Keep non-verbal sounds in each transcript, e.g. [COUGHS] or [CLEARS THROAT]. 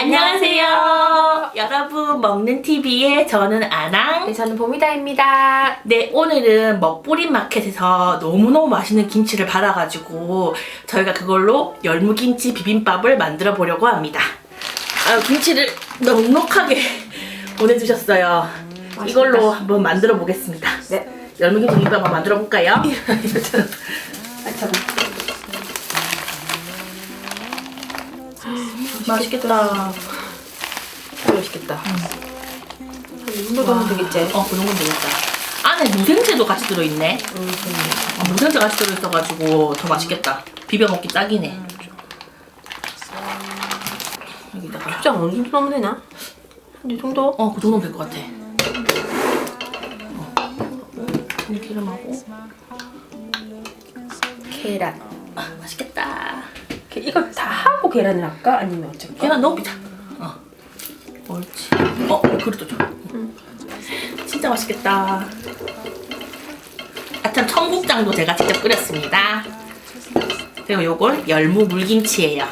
안녕하세요. 여러분 먹는 TV의 저는 아낭. 네, 저는 보미다입니다. 네 오늘은 먹부림 마켓에서 너무너무 맛있는 김치를 받아가지고 저희가 그걸로 열무김치 비빔밥을 만들어 보려고 합니다. 아 김치를 넉넉하게 [LAUGHS] 보내주셨어요. 이걸로 한번 만들어 보겠습니다. 네. 열무김치 비빔밥 한번 만들어 볼까요? [LAUGHS] 아, 참. 맛있겠다. 맛있겠다. 한 이걸로 넣으면 되겠지? 어, 그 정도면 되겠다. 안에 무생채도 같이 들어있네. 음, 어, 무생채 같이 들어있어가지고 더 맛있겠다. 비벼 먹기 딱이네. 여기다가. 초장 어느 정도 넣으면 되나? 한이 정도? 어, 그 정도면 될 것 같아. 어. 기름하고. 계란. 아, 맛있겠다. 게- 이걸 다 하고 계란을 할까? 아니면 어쩔까? 계란 넣어보자. 어. 옳지. 어, 그릇도 줘. 진짜 맛있겠다. 아참 청국장도 제가 직접 끓였습니다. 그리고 요걸 열무 물김치예요.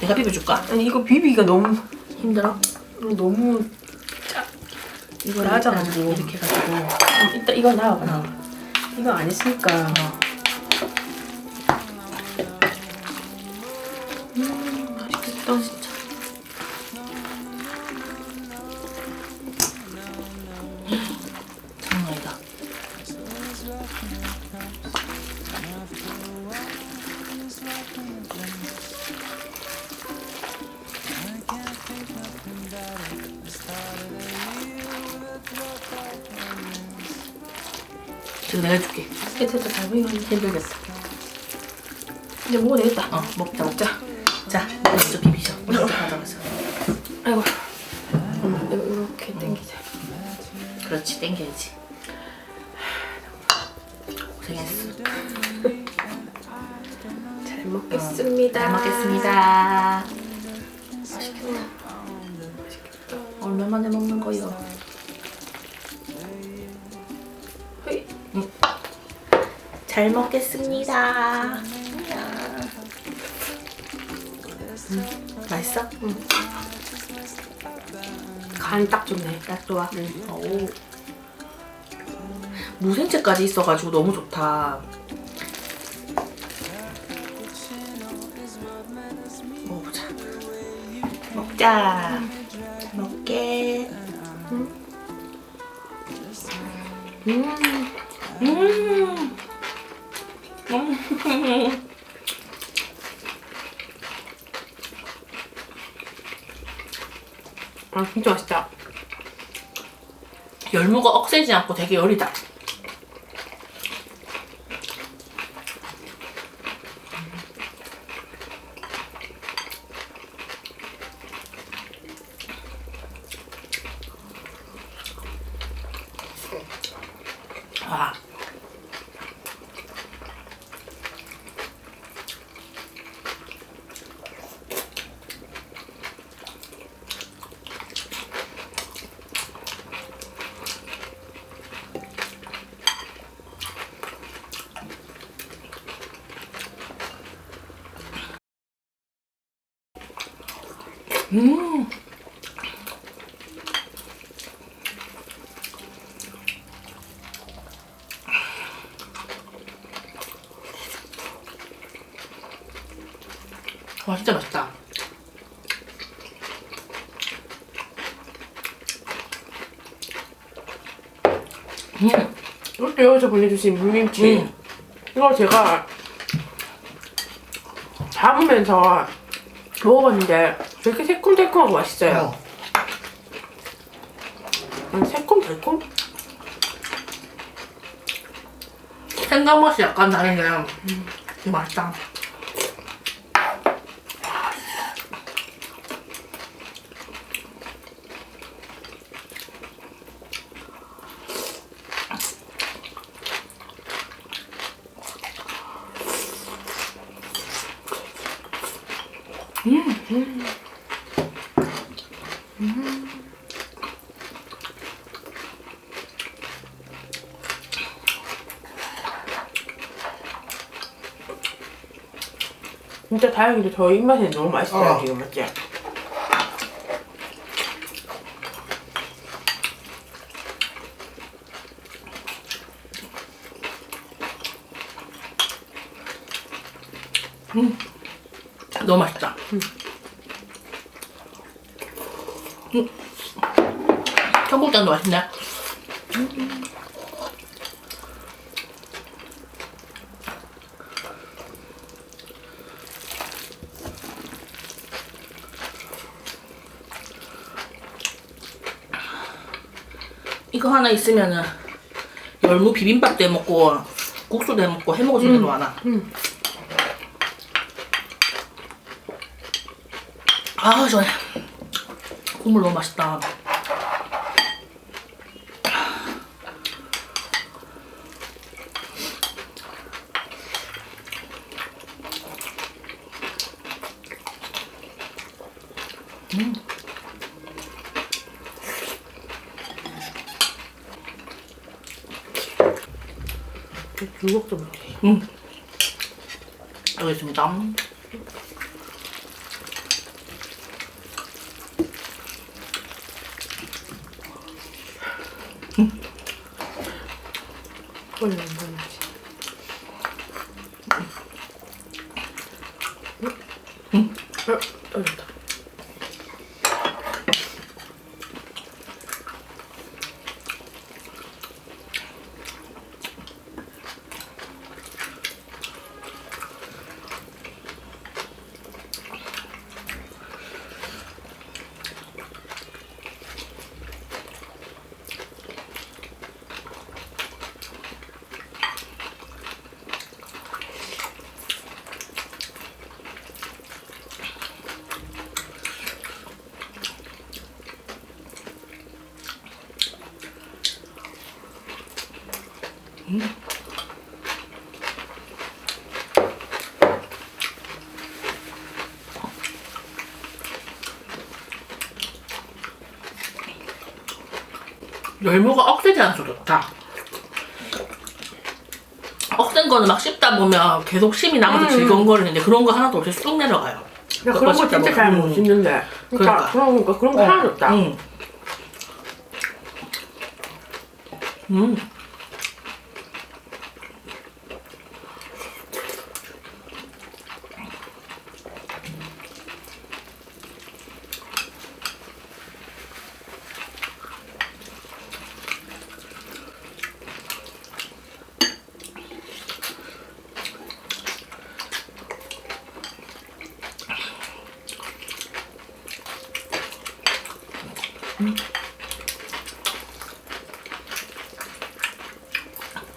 내가 비벼줄까? 아니 이거 비비기가 너무 힘들어? 너무 이거 맞아가지고. 이렇게 해가지고. 음, 일단 이거 나와봐. 어. 이거 안 했으니까 맛있겠다 진짜. 장난 아니다. 지금 내가 해줄게. 됐다 잘 보이네. 힘들겠어. 이제 먹어도 되겠다. 어, 먹자, 먹자. 자, 먼저 비비 셔. 먼저 가져가서. 아이고. 음, 이렇게 당기자. 그렇지, 땡겨야지. 고생했어. 잘 먹겠습니다. 잘 먹겠습니다. 맛있겠다. 얼마만에 먹는 거요? 헤이. 잘 먹겠습니다. 음, 맛있어? 간딱 좋네. 딱 좋아. 오. 무생채까지 있어가지고 너무 좋다. 먹어보자. 먹자. 잘 먹게. 음. 음. 음. 아 진짜 맛있다. 열무가 억세지 않고 되게 여리다. 아. 음. 와 진짜 맛있다. 음. 이것도 여기서 보내주신 물김치. 음. 이거 제가 잡으면서 먹어봤는데 되게 새콤달콤하고 맛있어요. 음, 새콤달콤? 생강 맛이 약간 나는데 음, 맛있다. 진짜 다행히도 저희 입맛에 너무 맛있어요 어. 지금 맞지? 음 너무 맛있다. 음. 음. 청국장도 맛있네. 이거 하나 있으면은 열무 비빔밥도 해 먹고 국수도 해 먹고 해 먹을 수 있는 거 하나. 아 좋아요. 국물 너무 맛있다. 중국도 먹지. 음. 있습니다. 원 열무가 억세지 않아서 좋다. 억센 거는 막 씹다 보면 계속 심이 남아서 음. 질겅거리는데 그런 거 하나도 없이 쑥 내려가요. 나 그런 거 진짜 잘못 음. 씹는데. 그러니까, 그러니까. 그러니까 그런 거 하나도 없다. 응. 음.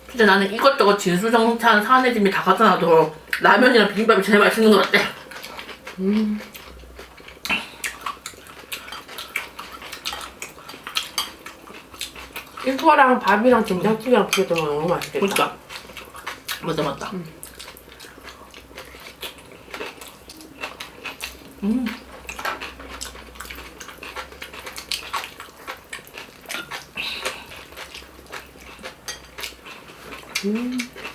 진짜 나는 이것저것 진수성찬 사내 집이 다 갖다 놔도 라면이랑 비빔밥이 제일 맛있는 것 같아. 이거랑 밥이랑 된장찌개랑 비벼도 너무 맛있겠다. 그러니까. 맞다 맞다. 음. 어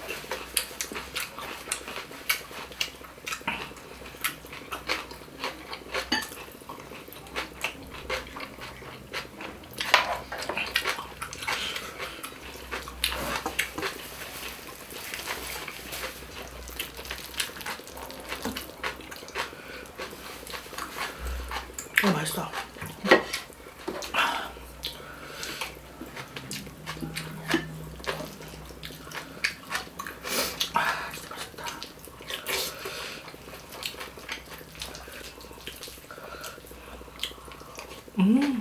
음.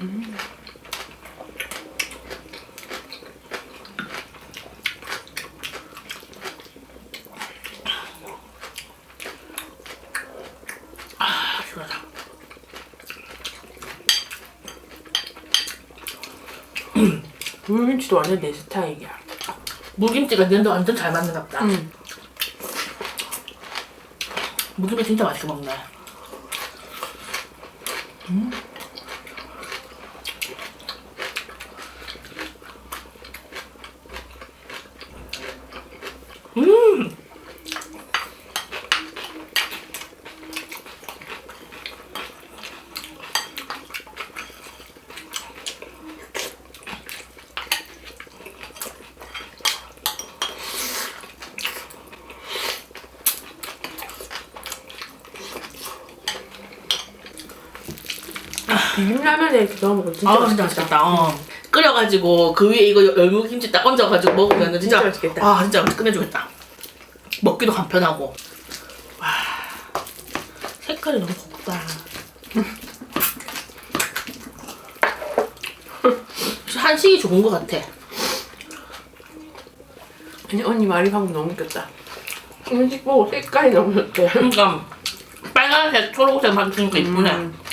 아, 시원하다. [CLEARS THROAT] 물김치도 완전 내 스타일이야. 물김치가 얘도 완전 잘 맞는가 보다. 음. 물김치 진짜 맛있게 먹네. 음. 음. 비빔라면에 이렇게 넣어 먹으면 진짜 아 진짜 맛있겠다. 어. 끓여가지고 그 위에 이거 열무김치 딱 얹어가지고 먹으면 진짜, 진짜 맛있겠다. 아 진짜 끝내주겠다. 먹기도 간편하고. 와 색깔이 너무 곱다. [LAUGHS] 한식이 좋은 것 같아. 아니 언니 말이 방금 너무 웃겼다. 음식 보고 색깔이 너무 좋대. 그러니까 빨간색, 초록색 맞추니까 이쁘네. 음.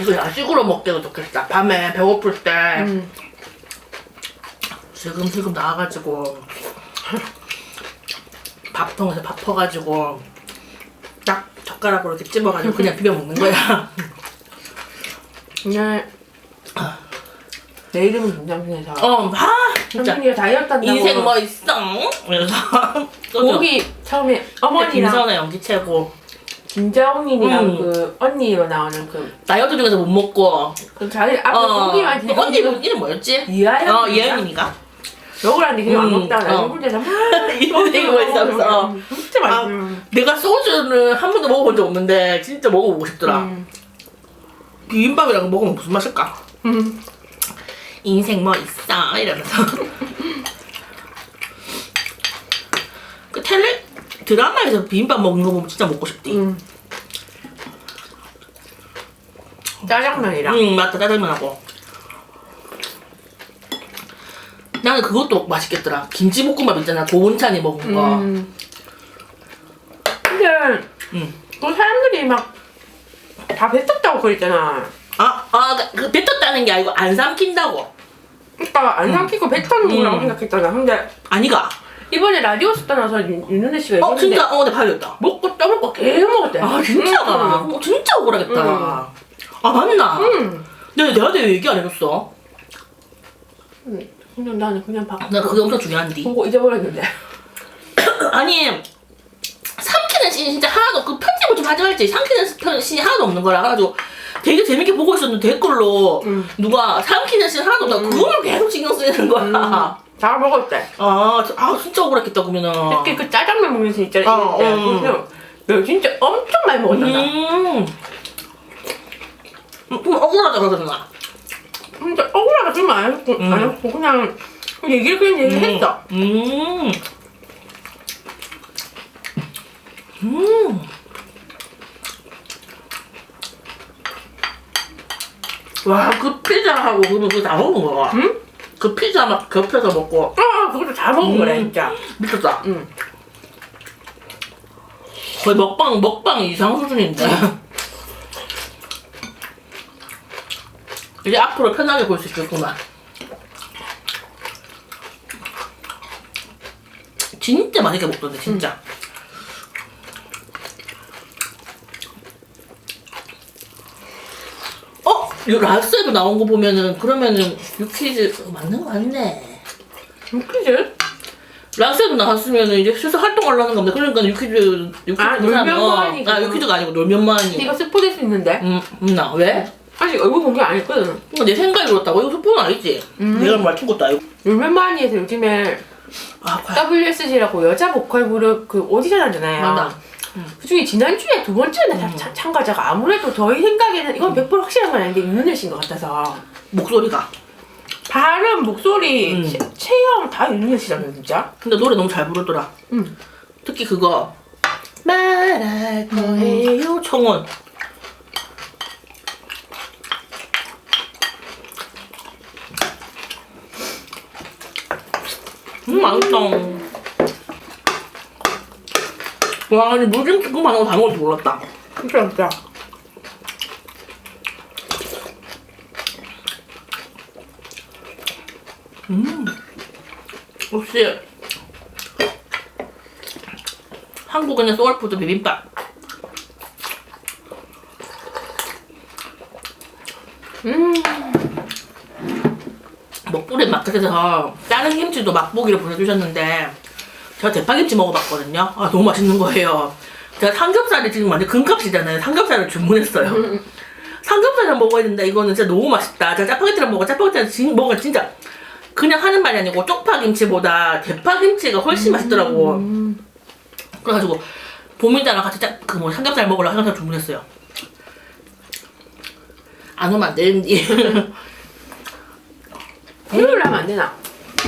이거 야식으로 먹기도 좋겠다. 밤에 배고플 때 음. 슬금슬금 나와가지고 밥통에서 밥 퍼가지고 딱 젓가락으로 이렇게 찝어가지고 그냥 비벼 먹는 거야. 그냥 [LAUGHS] 내 이름은 김장순에서 어, 아 진짜 현준이가 다이어트 한다고 인생 뭐 있어? 그래서 거기 처음에 어머니랑 김선아 연기 최고. 김정민이랑 음. 그 언니로 나오는 그, 다이어트 중에서 못 먹고. 그 자기 앞에 어, 고기만 그 언니 이름 이름 뭐였지? 이하연 어, 예은이가. 먹으라는데 그냥 안 음, 먹다가 어. 나중에 혼자서 막 이거 이거 맛있어. 진짜 아, 맛있어 내가 소주는 한 번도 먹어본 적 없는데 진짜 먹어보고 싶더라. 음. 비빔밥이랑 먹으면 무슨 맛일까? 음. 인생 뭐 있어 이러면서 그 텔레 드라마에서 비빔밥 먹는 거 보면 진짜 먹고 싶디. 음. 짜장면이랑 응 맞다 짜장면하고. 나는 그것도 맛있겠더라. 김치볶음밥 있잖아 고은찬이 먹은 거. 음. 근데 응. 그 사람들이 막 다 뱉었다고 그랬잖아 아, 아, 그 뱉었다는 게 아니고 안 삼킨다고. 그러니까 안 삼키고 뱉었는 거라고 음. 생각했잖아 근데 아니가. 이번에 라디오 듣다 나서 윤- 윤은혜 씨가 어, 얘기했는데 진짜, 어, 내 발렸다. 먹고 떠먹고 계속 먹었대 아, 진짜가? 음. 어, 진짜 억울하겠다. 음. 아, 맞나? 음. 근데 내가 왜 얘기 안 해줬어? 음. 그냥 나는 그냥 밥 나 그게 엄청 중요한데. 보고 잊어버렸는데 [COUGHS] 아니, 삼키는 씬이 진짜 하나도, 그 편집을 좀 하지 말지. 삼키는 편- 씬이 하나도 없는 거라. 가지고 되게 재밌게 보고 있었는데 댓글로 음. 누가 삼키는 씬 하나도 없다. 음. 그거를 계속 신경 쓰이는 거야. 다 먹었대 아, 저- 아, 진짜 억울했겠다, 그러면은. 특히 그 짜장면 먹는 씬 있잖아 어, 이럴 때 음. 그래서 너 진짜 엄청 많이 먹었잖아 음. 음, 좀 억울하다 그러잖아. 진짜 억울하다 그러면 안 했고 음. 안 했고 그냥 얘기를 그냥 얘기했어 음. 음. 와, 그 피자하고 그거 다 먹은 거야. 응? 그 피자 막 겹쳐서 먹고 아 그것도 다 먹은 거래 음. 진짜 미쳤다. 응. 거의 먹방 먹방 이상 수준인데. [LAUGHS] 이제 앞으로 편하게 볼 수 있겠구만. 진짜 맛있게 먹던데 진짜. 어? 이 라스에도 나온 거 보면은 그러면은 유퀴즈 맞는 거 맞네. 웃기지? 라스에도 나왔으면은 이제 슬슬 활동하려는 건데 그러니까 유퀴즈 유퀴즈 아, 그 사람, 놀면 어, 뭐하니, 아. 유퀴즈가 아니고 놀면 뭐하니 이거 스포 될 수 있는데 음, 음, 나 왜? 아직 얼굴 공개 안 했거든 이거 내 생각이 그렇다고 이거 스포는 아니지 음. 내가 맞춘 것도 아니고 울면마니에서 요즘에 아 과연 WSG라고 여자 보컬 그룹 그 오디션 하잖아요 맞아. 그 중에 지난주에 두 번째 나 참- 참가자가 아무래도 저희 생각에는 이건 100% 확실한 건 아닌데 윤은혜 씨인 것 같아서 목소리가 발음, 목소리, 음. 체- 체형 다 유명하시잖아요, 진짜. 근데 노래 너무 잘 부르더라. 음. 특히 그거 말할 거예요 청원. 음 맛있다. 와 아니 무김치 그만 하고 다 먹을 줄 몰랐다. 진짜, 진짜. 역시 한국인의 소울푸드 비빔밥. 음. 먹부리 마켓에서 다른 김치도 맛보기를 보내주셨는데 제가 대파김치 먹어봤거든요. 아 너무 맛있는 거예요. 제가 삼겹살이 지금 완전 금값이잖아요. 삼겹살을 주문했어요. 삼겹살을 먹어야 된다. 이거는 진짜 너무 맛있다. 제가 짜파게티를 먹어. 짜파게티를 진, 먹어 진짜 그냥 하는 말이 아니고 쪽파김치보다 대파김치가 훨씬 맛있더라고. 음. 그래가지고 봄이다랑 같이 짜, 그 뭐 삼겹살 먹으러 삼겹살 주문했어요. 안 오면 안 되는지. 일요일 [LAUGHS] 하면 안 되나?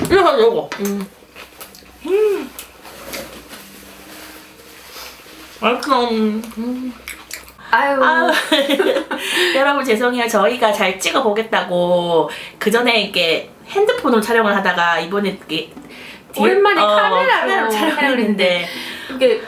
이래서 이거. 음. 맛있어. 아유. 아, [LAUGHS] 여러분 죄송해요. 저희가 잘 찍어 보겠다고 그 전에 이렇게 핸드폰으로 촬영을 하다가 이번에 뒤에- 오랜만에 어, 카메라로 촬영을 했는데 이게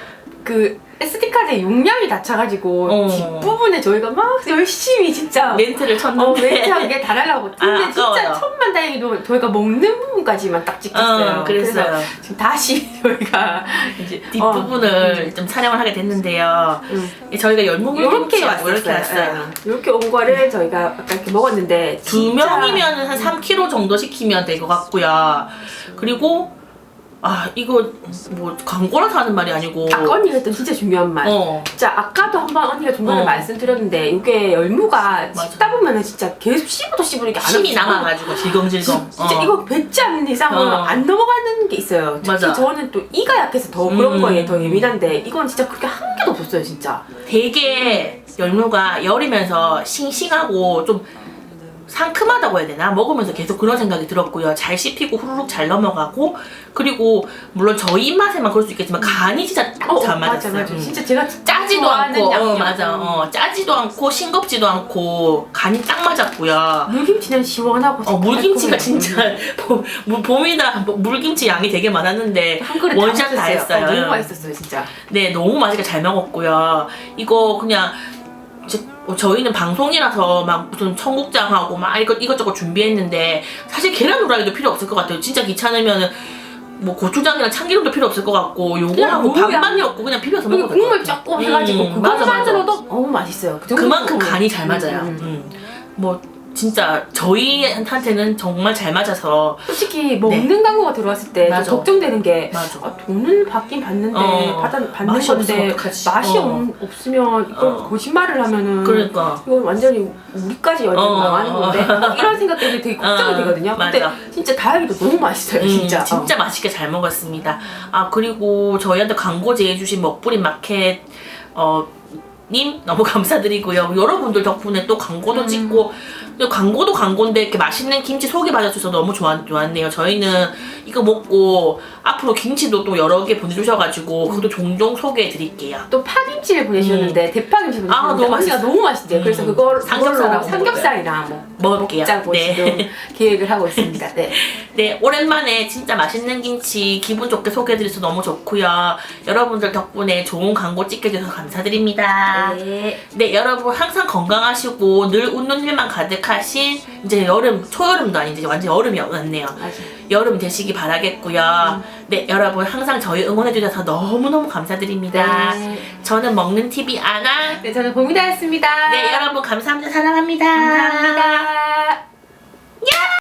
그 SD 카드 용량이 닫혀가지고 어. 뒷부분에 저희가 막 열심히 진짜 [LAUGHS] 멘트를 어, 쳤는데 멘트한 게 달하려고 근데 아, 진짜 아까워요. 천만 다행히도 저희가 먹는 부분까지만 딱 찍혔어요. 어, 그랬어요. 그래서 지금 다시 [LAUGHS] 저희가 이제 뒷부분을 어, 좀 촬영을 하게 됐는데요. 음. 저희가 열무김치 이렇게 왔어요. 이렇게 왔어요. 이렇게 온 거를 저희가 아까 이렇게 먹었는데 두 진짜 명이면 한 3kg 정도 시키면 될 것 같고요. 그리고 아 이거 뭐 광고라서 하는 말이 아니고 아까 언니가 했던 진짜 중요한 말. 어 진짜 아까도 한번 언니가 중간에 어. 말씀드렸는데 이게 열무가 맞아. 씹다 보면은 진짜 계속 씹어도 씹으니까 안 힘이 없어요. 남아가지고 질겅질겅. 진짜 어. 이거 뱉지 않는 이상은 어. 안 넘어가는 게 있어요. 특히 맞아. 저는 또 이가 약해서 더 그런 음. 거에 더 예민한데 이건 진짜 그렇게 한 개도 없었어요, 진짜. 되게 열무가 여리면서 싱싱하고 좀 상큼하다고 해야 되나? 먹으면서 계속 그런 생각이 들었고요. 잘 씹히고 후루룩 잘 넘어가고 그리고 물론 저희 입맛에만 그럴 수 있겠지만 간이 진짜 딱잘 맞아, 맞았어요. 맞아. 음. 진짜 제가 짜지도 좋아하는 않고 어 양념. 맞아 어 짜지도 않고 싱겁지도 않고 간이 딱 맞았고요. 물김치는 시원하고 어 물김치가 달콤해요. 진짜 봄, 뭐, 봄이나 뭐 물김치 양이 되게 많았는데 한 그릇 원샷 다. 했어요. 어, 너무 맛있었어요, 진짜. 네, 너무 맛있게 잘 먹었고요. 이거 그냥 이제 뭐 저희는 방송이라서 막 무슨 청국장하고 막 이것 이것저것 준비했는데 사실 계란 후라이도 필요 없을 것 같아요. 진짜 귀찮으면은 뭐 고추장이랑 참기름도 필요 없을 것 같고 요거하고 그냥 반반이 없고 그냥 비벼서 먹어도 국물 조금 해가지고 음, 맞아, 맞아. 그것만으로도 너무 맛있어요. 그 정도 그만큼. 간이 잘 맞아요. 음, 음. 음. 뭐 진짜 저희한테는 정말 잘 맞아서 솔직히 먹는 광고가 들어왔을 때좀 네. 맞아. 걱정되는 게 맞아. 아, 돈을 받긴 받는데 어, 받아, 받는 맛이 없으면 건데 어떡하지? 맛이 어. 없, 없으면 이걸 어. 거짓말을 하면은 그러니까 이건 완전히 우리까지 열면 어, 망하는 어. 건데 막 [LAUGHS] 이런 생각 때문에 되게 걱정이 어, 되거든요. 근데 맞아. 진짜 다행히도 너무 맛있어요, 음, 진짜. 진짜 맛있게 잘 먹었습니다. 아 그리고 저희한테 광고 제해주신 먹부림 마켓 어. 님 너무 [LAUGHS] 감사드리고요. 여러분들 덕분에 또 광고도 음. 찍고 또 광고도 광고인데 이렇게 맛있는 김치 소개받아주셔서 너무 좋았, 좋았네요. 저희는 이거 먹고 앞으로 김치도 또 여러 개 보내주셔가지고 그것도 종종 소개해드릴게요. 또 파김치를 보내주셨는데 대파김치 보내주셨는데 아, 너무 언니가 맛있어. 너무 맛있대요. 그래서 음. 그걸 삼겹살하고 그걸로 삼겹살이랑 뭐 먹을게요. 먹자고 네. 지금 [LAUGHS] 계획을 하고 있습니다. 네. [LAUGHS] 네, 오랜만에 진짜 맛있는 김치 기분 좋게 소개해드려서 너무 좋고요. 여러분들 덕분에 좋은 광고 찍게 돼서 감사드립니다. 네. 네, 여러분 항상 건강하시고 늘 웃는 일만 가득 하신 이제 여름, 초여름도 아닌데 이제 완전 여름이 왔네요. 여름 되시기 바라겠고요. 네, 여러분 항상 저희 응원해 주셔서 너무 너무 감사드립니다. 네. 저는 먹는 TV 아나. 네, 저는 봄이다였습니다. 네, 여러분 감사합니다. 사랑합니다. 감사합니다.